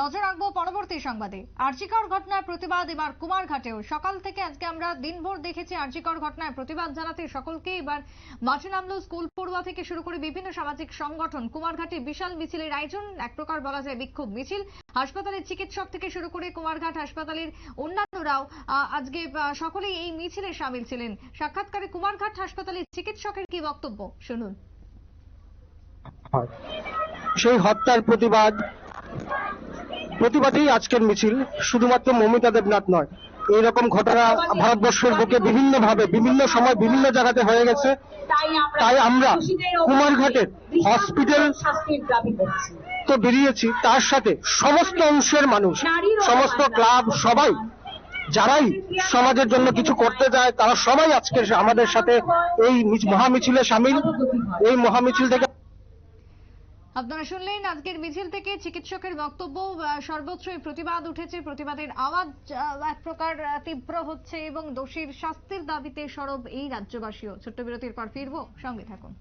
নজর রাখব পরবর্তী সংবাদে। আর্জিকর ঘটনার প্রতিবাদ এবার কুমারঘাটেও। সকাল থেকে আজকে আমরা দিনভর দেখেছি আর্জিকর ঘটনার প্রতিবাদ জানাতে সকলকে। এবার মাঠে নামলো স্কুল পড়ুয়া থেকে শুরু করে বিভিন্ন সামাজিক সংগঠন। কুমারঘাটে বিশাল মিছিলের আয়োজন, এক প্রকার বলা যায় বিক্ষোভ মিছিল। হাসপাতালের চিকিৎসক থেকে শুরু করে কুমারঘাট হাসপাতালের অন্যান্যরাও আজকে সকলেই এই মিছিলে সামিল ছিলেন। সাক্ষাৎকারে কুমারঘাট হাসপাতালের চিকিৎসকের কি বক্তব্য? শুনুন। সেই হত্যার প্রতিবাদ প্রতিবাদেই আজকের মিছিল শুধুমাত্র মমিতা দেবনাথ নয়। এইরকম ঘটনা ভারতবর্ষের বুকে বিভিন্ন ভাবে বিভিন্ন সময় বিভিন্ন জায়গাতে হয়ে গেছে। তাই আমরা কুমারঘাটের হসপিটাল তো বেরিয়েছি। তার সাথে সমস্ত অংশের মানুষ সমস্ত ক্লাব সবাই যারাই সমাজের জন্য কিছু করতে চায় তারা সবাই আজকে আমাদের সাথে এই মহামিছিলে সামিল। এই মহামিছিল থেকে আপনারা শুনলেন আজকের মিছিল থেকে চিকিৎসকের বক্তব্য সর্বত্রই প্রতিবাদ উঠেছে, প্রতিবাদের আওয়াজ এক প্রকার তীব্র হচ্ছে এবং দোষীর শাস্তির দাবিতে সরব এই রাজ্যবাসীও। ছোট্ট বিরতির পর ফিরবো, সঙ্গে থাকুন।